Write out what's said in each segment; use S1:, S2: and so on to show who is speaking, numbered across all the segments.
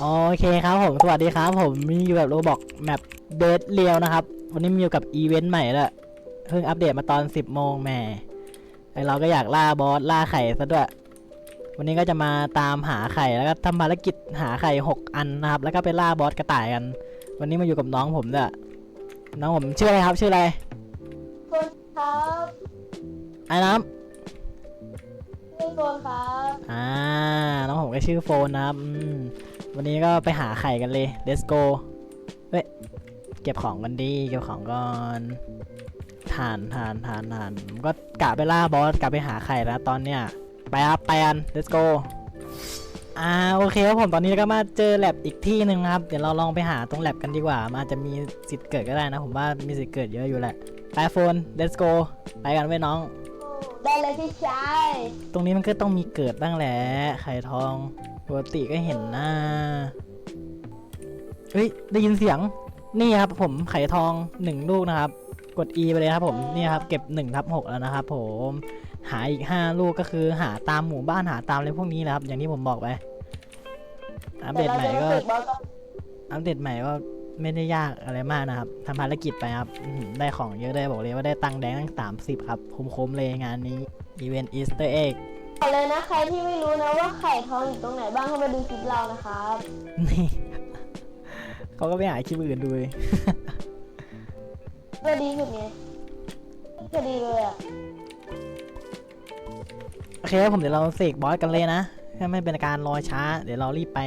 S1: โอเคครับผม สวัสดีครับ ผมมีอยู่กับโรบอกแมปเดทเรียวนะครับ วันนี้มีอยู่กับอีเวนต์ใหม่แล้วเพิ่งอัปเดตมาตอน 10 โมงแหมไอเราก็อยากล่าบอส ล่าไข่ซะด้วย วันนี้ก็จะมาตามหาไข่แล้วก็ทำภารกิจหาไข่ 6 อันนะครับ แล้วก็ไปล่าบอสกระต่ายกัน วันนี้มาอยู่กับน้องผมด้วยน้องผมชื่ออะไรครับ ชื่ออะไร
S2: คนครับ
S1: ไอ้น้
S2: ชื่อโคนครับำ
S1: อ่า น้องผมก็ชื่อโฟนนะครับอืม วันนี้ก็ไปหาไข่กันเลย let's go เฮ้ย เก็บของกันดี เก็บของก่อนทานทานทานทานก็กะไปล่าบอสกะไปหาไข่แล้วตอนเนี้ย ไปครับไปกัน let's go อ่าโอเคครับผมตอนนี้ก็มาเจอแลบอีกที่หนึ่งครับ เดี๋ยวเราลองไปหาตรงแลบกันดีกว่ามันอาจจะมีสิทธิ์เกิดก็ได้นะ ผมว่ามีสิทธิ์เกิดเยอะอยู่แหละไปโฟน let's go ไปกันไว้ยน้อง
S2: ได้เลยพี่ชาย
S1: ตรงนี้มันก็ต้องมีเกิดบ้างแหละไข่ทองปกติก็เห็นนะเฮ้ยได้ยินเสียงนี่ครับผมไข่ทองหนึ่งลูกนะครับ กด E ไปเลยครับผมนี่ครับเก็บ1ทับ6แล้วนะครับผมหาอีก 5 ลูกก็คือหาตามหมู่บ้านหาตามอะไรพวกนี้แหละครับ อย่างที่ผมบอกไปอัปเดตใหม่ก็
S2: ดี๋ยวเราจะมาฝึบอสกัน
S1: อัปเดตใหม่ก็ ไม่ได้ยากอะไรมากนะครับทำภารกิจไปครับอื้อหือได้ของเยอะเลยบอกเลยว่าได้ตังค์แดงตั้งสามสิบครับคุ้มๆเลยงานนี้อีเวนต์อีสเตอร์เอ็ก
S2: บอกเลยนะใครที่ไม่รู้นะว่าไข่ทองอยู่ตรงไหนบ้างเข้ามาดูคลิปเรานะครับ
S1: นี่เขาก็ไปหาคลิปอื่นดูเลย
S2: ก็ดีสุดไงก็ดีเลยอะ
S1: โอเคครับผมเดี๋ยวเราเสกบอสกันเลยนะถ้าไม่เป็นการรอช้า เดี๋ยวเรารีบไป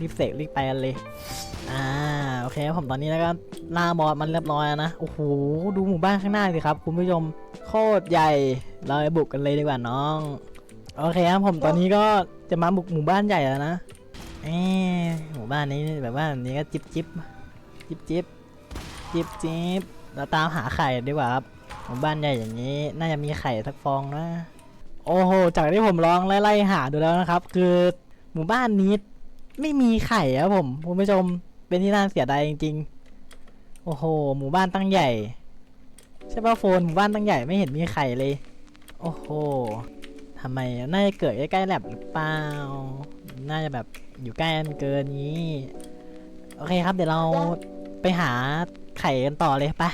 S1: รีบเสกรีบไปกันเลยอ่าโอ เคครับผมตอนนี้แล้วก็ล่าบอสมันเรียบร้อยนะ โอ้โห ดูหมู่บ้านข้างหน้าสิครับ คุณผู้ชมโคตรใหญ่ เราไปบุกกันเลยดีกว่าน้อง โอเคครับผมตอนนี้ก็จะมาบุกหมู่บ้านใหญ่แล้วนะเอ๊ะหมู่บ้านนี้แบบว่าแบบนี้ก็จิบจิบจิบจิบจิบจิบเราตามหาไข่ดีกว่าครับหมู่บ้านใหญ่อย่างนี้ น่าจะมีไข่สักฟองนะ โอ้โห จากที่ผมลองไล่ๆหาดูแล้วนะครับ คือหมู่บ้านนี้ไม่มีไข่ครับผมคุณผู้ชม เป็นที่น่าเสียดายจริงๆ โอ้โห หมู่บ้านตั้งใหญ่ ใช่ป่ะโฟนหมู่บ้านตั้งใหญ่ไม่เห็นมีไข่เลย โอ้โหทำไม น่าจะเกิดใกล้ๆแลบหรือเปล่า น่าจะแบบอยู่ใกล้กันเกินนี้ โอเคครับ เดี๋ยวเราไปหาไข่กันต่อเลยไป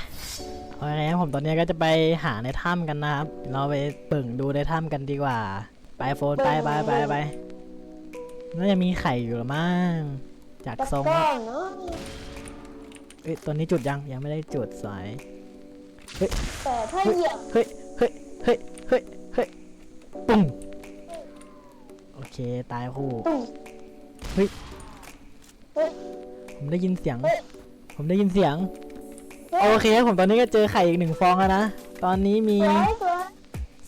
S1: โอเคครับผมตอนนี้ก็จะไปหาในถ้ำกันนะครับ เราไปเปิ่งดูในถ้ำกันดีกว่า ไปโฟนไปไปไปไปน่าจะมีไข่อยู่หรือมั้ง จาก
S2: ตะ
S1: ทรง
S2: ก้
S1: แล้ว
S2: อนเนาะ
S1: เอ้ยตัวนี้จุดยังยังไม่ได้จุดสาย
S2: แต่ถ้าเหยียบ
S1: เฮ้ยเฮ้ยเฮ้ยเฮ้ยเฮ้ยปุ้งโอเคตายคู่
S2: ตุ่ม
S1: เฮ้ย
S2: เฮ้ย
S1: ผมได้ยินเสียง
S2: เฮ้ย
S1: ผมได้ยินเสียง
S2: เฮ้
S1: โอยเคครับผมตอนนี้ก็เจอไข่อีกหนึ่งฟองแล้วนะตอนนี้มี
S2: สวยสวย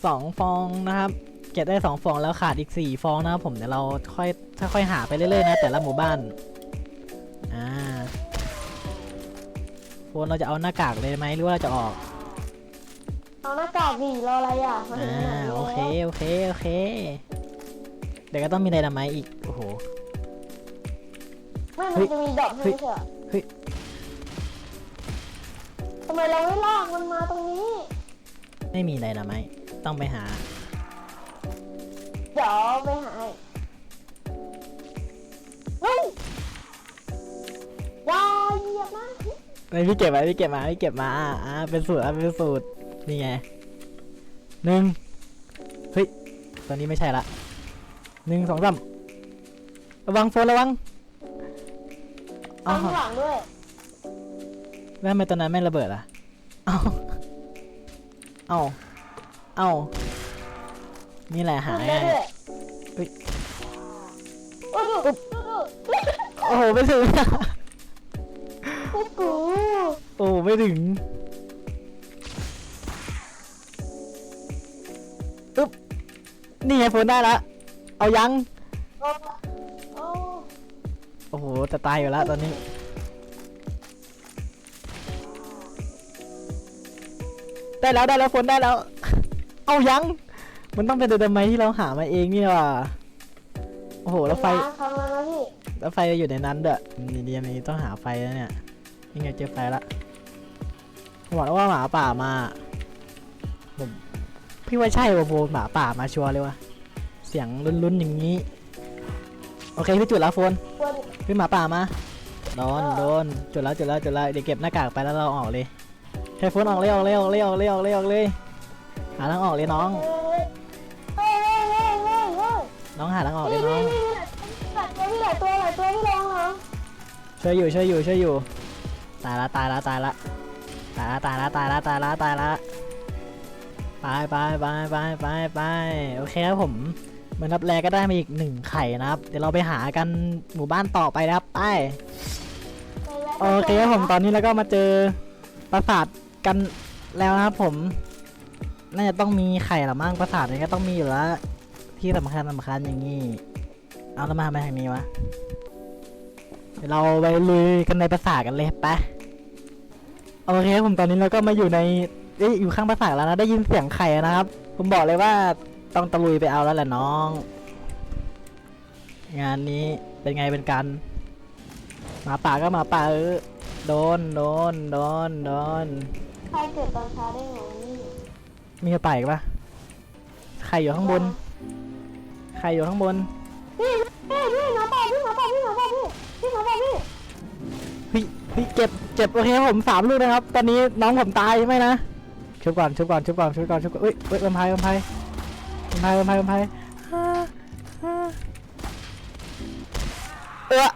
S1: สองฟองนะครับ เก็บได้สองฟองแล้วขาดอีกสี่ฟองนะครับผมเดี๋ยวเราค่อยค่อยๆหาไปเรื่อยๆนะแต่ละหมู่บ้าน โฟนเราจะเอาหน้ากากเลยไหมหรือว่าเราจะออก
S2: เอาหน้ากากดีรออะไรอะมาถึ
S1: อ่าง
S2: ขนาดนี้
S1: โอเค
S2: แล้ว
S1: โอเคโอเค เดี๋ยวก็ต้องมีไดนาไมต์อีกโอ้โห
S2: ไม่
S1: เฮ้
S2: มัน
S1: ย
S2: จะมีดอกให้
S1: เฮ้ย
S2: ไม่ใช่เหรอ
S1: เฮ้ย
S2: ทำไมเราไม่ลากมันมาตรงนี้
S1: ไม่มีไดนาไมต์ต้องไปหา
S2: เดี๋ยวไปหาให้เฮ้ยอยาเหยียบนะ
S1: ไม่พี่เก็บมาพี่เก็บมาพี่เก็บมาอ่าอ่าเป็นสูตรอะเป็นสูตรนี่ไงหนึ่งเฮ้ยตอนนี้ไม่ใช่ละหนึ่งสองสามระวังโฟนระวังเอ้า
S2: ข้างหลังด้วย
S1: แล้วทำไมตอนนั้นไม่ระเบิดอะเอ้าเอ้าเอ้านี่แหละหา
S2: ได้
S1: ง่าย
S2: ด้วย
S1: เฮ้ย
S2: โอ้ดูดูดู
S1: โอ้โหไม่ถึง
S2: โอ้โห
S1: โอ้ไม่ถึงอึ๊บนี่ไงโฟนได้ละ เอายัง
S2: โอ้โอ้
S1: โอ้โห จะตายอยู่แล้วตอนนี้ ได้แล้วได้แล้วฝนได้แล้ว เอายัง มันต้องเป็นตัวไม้ที่เราหามาเองนี่หว่าโอ้โห แล้วไฟ
S2: ล้างครั้งแล้วนะพี่
S1: แล้วไฟอยู่ในนั้นเด้อนี่เดียมีต้องหาไฟแล้วเนี่ย ยังไงเจอไฟละ ผมบอกแล้วว่าหมาป่ามาผมพี่ว่าใช่ว่ะโบหมาป่ามาชัวร์เลยว่ะเสียงลุ้นๆอย่างนี้ โอเคพี่จุดแล้วโฟน
S2: ควร
S1: ขึ้นหมาป่ามาโดนโดนจุดแล้วจุดแล้วจุดแล้วเดี๋ยวเก็บหน้ากากไปแล้วเราออกเลยเฮฟโฟนออกเลยออกเลยออกเลยออกเลยออกเลยออกเลยหาทางออกเลยน้อง
S2: เฮ้ยเฮ้ยเฮ้ยเฮ้ยเฮ้ย
S1: น้องหาทางออกเล
S2: นี่
S1: ยน้อง
S2: นี่นี่นี่หลายตัวหลายตัวหลายตัวพี่ลองเหรอ
S1: ช่วยอยู่ช่วยอยู่ช่วยอยู่ ตายละตายละตายละ ตายละตายละตายละตายละตายละไปไปไปไปไปไปโอเคครับผมเหมือนรับแรก็ได้มาอีกหนึ่งไข่นะครับ เดี๋ยวเราไปหากันหมู่บ้านต่อไปนะครับไปโอเคครับผมตอนนี้แล้วก็มาเจอปราสาทกันแล้วนะครับผม น่าจะต้องมีไข่หรือมั่งปราสาทนี้ก็ต้องมีอยู่แล้วที่สำคัญสำคัญอย่างนี้ เอาแล้วมาทำไมทางนี้วะเดี๋ยวเราไปลุยกันในปราสาทกันเลยไป โอเคครับผมตอนนี้เราก็มาอยู่ในเอ้ยอยู่ข้างปราสาทแล้วนะ ได้ยินเสียงไข่นะครับ ผมบอกเลยว่าต้องตะลุยไปเอาแล้วแหละน้อง งานนี้เป็นไงเป็นกันหมาป่าก็หมาป่าเออโดนโดนโดนโดน
S2: ใครเกิดตอนเช้าได้ไงนี่
S1: มีกระป่าอีกปะใครอยู่ข้างบนใครอยู่ข้างบน
S2: พี่พี่พี่หมาป่าพี่หมาป่าพี่หมาป่าพี่พี่หมาป่าพี่
S1: เฮ้ยเฮ้ยเจ็บเจ็บโอเคครับผมสามลูกนะครับ ตอนนี้น้องผมตายใช่ไหมนะชุบก่อนชุบก่อนชุบก่อนชุบก่อนชุบก่อนเอ้ยเอ้ยลำไพลำไพลำไพลำไพลำไพฮ่าฮ่าเออ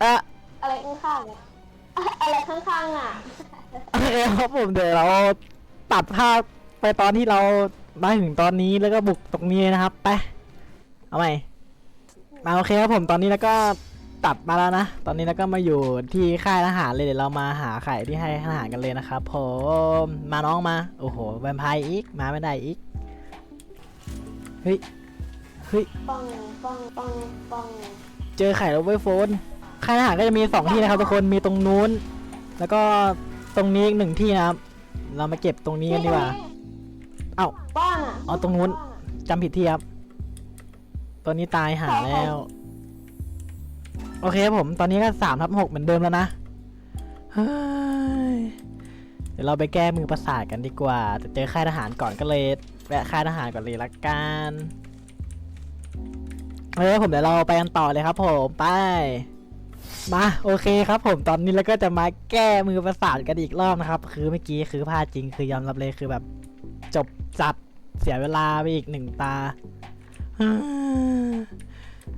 S1: เอะ
S2: อะไรข้างๆเนี่ยอะไรข้างๆอะ
S1: โอเคครับผมเดี๋ยวเราตัดภาพไปตอนที่เรามาถึงตอนนี้แล้วก็บุกตรงนี้นะครับไปเอาใหม่ มาโอเคครับผมตอนนี้แล้วก็ตัดมาแล้วนะ ตอนนี้แล้วก็มาอยู่ที่ค่ายทหารเลยเดี๋ยวเรามาหาไข่ที่ให้ทหารกันเลยนะครับผมมาน้องมา โอ้โหแวมไพร์อีกมาไม่ได้อีกเฮ้ยเฮ้ย
S2: ปังปังปังปัง
S1: เจอไข่แล้วเว้ยโฟนค่ายทหารก็จะมีสองที่นะครับทุกคนมีตรงนู้น แล้วก็ตรงนี้อีกหนึ่งที่นะครับ เรามาเก็บตรงนี้กันดีกว่า เอ้า
S2: บ้านอะ
S1: อ๋อตรงนู้นจำผิดที่ครับ ตัวนี้ตายหาแล้ว โอเคครับผม ตอนนี้ก็สามทับหกเหมือนเดิมแล้วนะเฮ้ยเดี๋ยวเราไปแก้มือประสาทกันดีกว่า จะเจอค่ายทหารก่อนก็เลยแวะค่ายทหารก่อนเลยละกันโอเคครับผมเดี๋ยวเราไปกันต่อเลยครับ ผมไป มาโอเคครับ ผมตอนนี้เราก็จะมาแก้มือประสาทกันอีกรอบนะครับ คือเมื่อกี้คือพลาดจริงคือยอมรับเลยคือแบบ จบจัดเสียเวลาไปอีกหนึ่งตา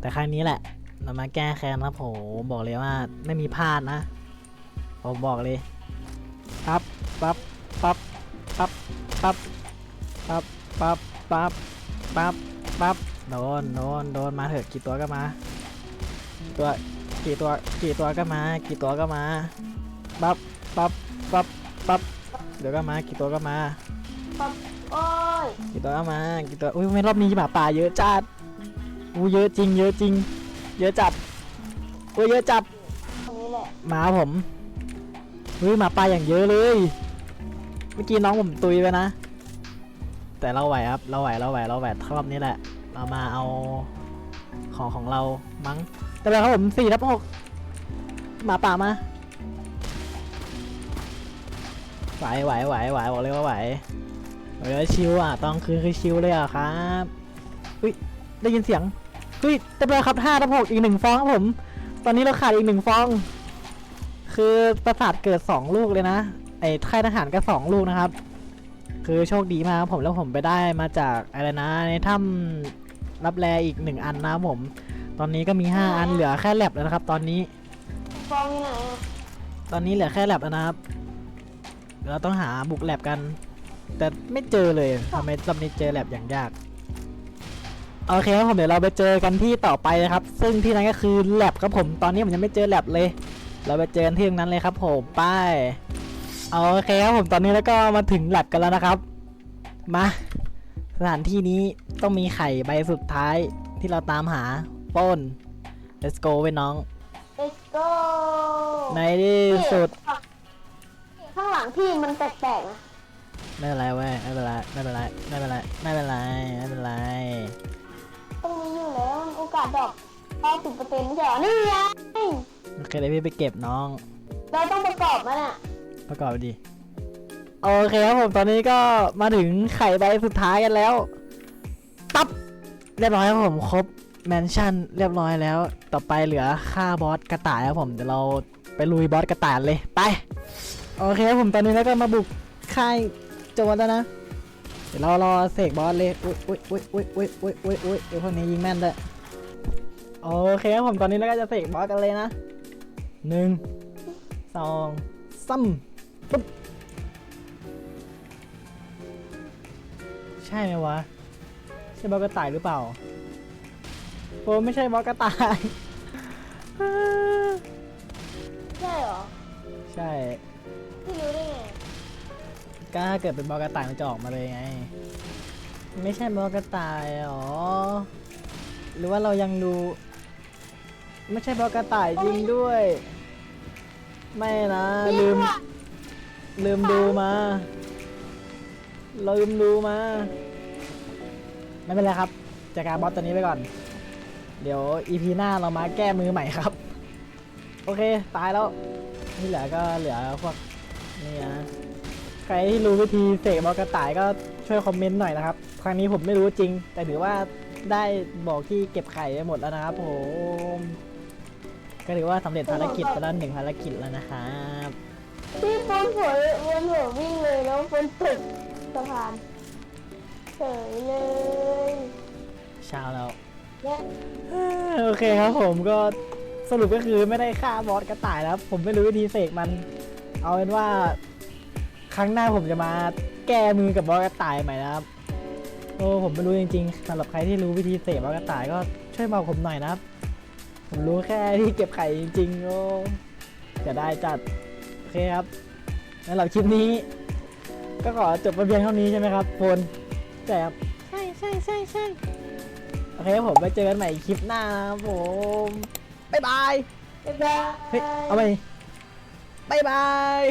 S1: แต่ครั้งนี้แหละ เรามาแก้แค้นครับผมบอกเลยว่าไม่มีพลาดนะ ผมบอกเลย ปั๊บ ปั๊บ ปั๊บ ปั๊บ ปั๊บ ปั๊บ ปั๊บ ปั๊บ ปั๊บ ปั๊บ โดน โดน โดน มาเถอะกี่ตัวก็มา ตัว กี่ตัว กี่ตัวก็มา กี่ตัวก็มา ปั๊บ ปั๊บ ปั๊บ ปั๊บ เดี๋ยวก็มา กี่ตัวก็มา
S2: ปังโอ้
S1: กี่ตัวเอามากี่ตัวอุ้ยไม่รอบนี้หมาป่าเยอะจัดอู้เยอะจริง เยอะจริง เยอะจัดอุ้ยเยอะจัด
S2: ตรงนี้แหละ
S1: หมาผมอุ้ยหมาป่าอย่างเยอะเลย เมื่อกี้น้องผมตุยไปนะ แต่เราไหวครับ เราไหว เราไหว เราไหวรอบนี้แหละ เรามาเอาของของเรา มั้ง แต่แล้วครับผมสี่ทับหกหมาป่ามา ไหวไหวไหวไหวบอกเลยว่าไหว เออชิวอะตอนคืนคือชิวเลยอะครับอุ้ยได้ยินเสียงอุ้ยเต็มเลยครับห้าทับหกอีกหนึ่งฟองครับผม ตอนนี้เราขาดอีกหนึ่งฟอง คือประสาทเกิดสองลูกเลยนะไอ้ค่ายทหารก็สองลูกนะครับ คือโชคดีมากครับผมแล้วผมไปได้มาจากอะไรนะในถ้ำรับแลอีกหนึ่งอันนะครับผม ตอนนี้ก็มีห้าอันเหลือแค่แลบแล้วนะครับ ตอนนี้
S2: ฟองอยู่ไหนอะ
S1: ตอนนี้เหลือแค่แลบแล้วนะครับเดี๋ยวเราต้องหาบุกแลบกัน แต่ไม่เจอเลยทำไมรอบนี้เจอแลบอย่างยาก โอเคครับผมเดี๋ยวเราไปเจอกันที่ต่อไปนะครับ ซึ่งที่นั้นก็คือแลบครับผมตอนนี้ผมยังไม่เจอแลบเลย เราไปเจอกันที่ตรงนั้นเลยครับผมไปโอเคครับผมตอนนี้แล้วก็มาถึงแลบกันแล้วนะครับ มาสถานที่นี้ต้องมีไข่ใบสุดท้ายที่เราตามหาปล้น let's go ไว้น้อง
S2: เลสโก้
S1: ในที่สุด
S2: ข้างหลังพี่มันแปลกๆนะ
S1: ไม่เป็นไรเว้ย ไม่เป็นไร ไม่เป็นไร ไม่เป็นไร ไม่เป็นไร ไม่เป็นไร
S2: ตรงนี้อยู่แล้วมันโอกาสดอก90เปอร์เซ็นต์ไม่ใช่เหรอนี่ไง
S1: โอเคเดี๋ยวพี่ไปเก็บน้อง
S2: เราต้องประกอบมันอะ
S1: ประกอบดี โอเคครับผม ตอนนี้ก็มาถึงไข่ใบสุดท้ายกันแล้ว ตับ เรียบร้อยครับผม ครบแมนชั่นเรียบร้อยแล้ว ต่อไปเหลือฆ่าบอสกระต่ายครับผม เดี๋ยวเราไปลุยบอสกระต่ายเลย ไป โอเคครับผม ตอนนี้แล้วก็มาบุกค่าย โจรแล้วนะ เดี๋ยวเรารอเสกบอสเลยอุ้ยอุ้ยอุ้ยอุ้ยอุ้ยอุ้ยอุ้ยอุ้ยไอพวกนี้ยิงแม่นด้วยโอเคครับผมตอนนี้แล้วก็จะเสกบอสกันเลยนะหนึ่งสองสามปุ๊บใช่ไหมวะ ใช่บอสกระต่ายหรือเปล่าโอ้ไม่ใช่บอสกระต่าย
S2: ใช่เหรอ
S1: ใช่
S2: พี่รู้ได้ไง
S1: ก็ถ้าเกิดเป็นบอกระต่ายมันจะออกมาเลยไง ไม่ใช่บอกระต่ายหรอ หรือว่าเรายังดู ไม่ใช่บอกระต่ายจริงด้วย ไม่นะ ลืม ลืมดูมา ลืมดูมา ไม่เป็นไรครับจัดการบอสตัวนี้ไปก่อน เดี๋ยวอีพีหน้าเรามาแก้มือใหม่ครับ โอเค ตายแล้ว ที่เหลือก็เหลือพวกนี่นะ รที่รู้วิธีเสกบอลกระต่ายก็ช่วยคอมเมนต์หน่อยนะครับ ครั้งนี้ผมไม่รู้จริง แต่ถือว่าได้บอกที่เก็บไข่ไปหมดแล้วนะครับผมก็ถือว่าสำเร็จภารกิจไปแล้วหนึ่งภารกิจแล้วนะครับ
S2: พี่ฝนหัววนหัววิ่งเลยแล้วฝนตกสะพานเฉยเลย
S1: เช้าแล้ว
S2: และ
S1: โอเคครับผมก็สรุปก็คือไม่ได้ฆ่าบอสกระต่ายแล้วผมไม่รู้วิธีเสกมัน เอาเป็นว่า ครั้งหน้าผมจะมาแก้มือกับบอสกระต่ายใหม่นะครับ โอ้ผมไม่รู้จริงๆสำหรับใครที่รู้วิธีเสกบอสกระต่ายก็ช่วยบอกผมหน่อยนะครับ ผมรู้แค่ที่เก็บไข่จริงๆโอ้จะได้จัดโอเคครับสำหรับคลิปนี้ ก็ขอจบไปเพียงเท่านี้ใช่ไหมครับโฟนใช่ครับใช่ใช่ใช่ใช่โอเคผมไปเจอกันใหม่คลิปหน้านะครับผมบ๊ายบาย
S2: บ๊ายบาย
S1: เฮ้ยเอาไปบ๊ายบาย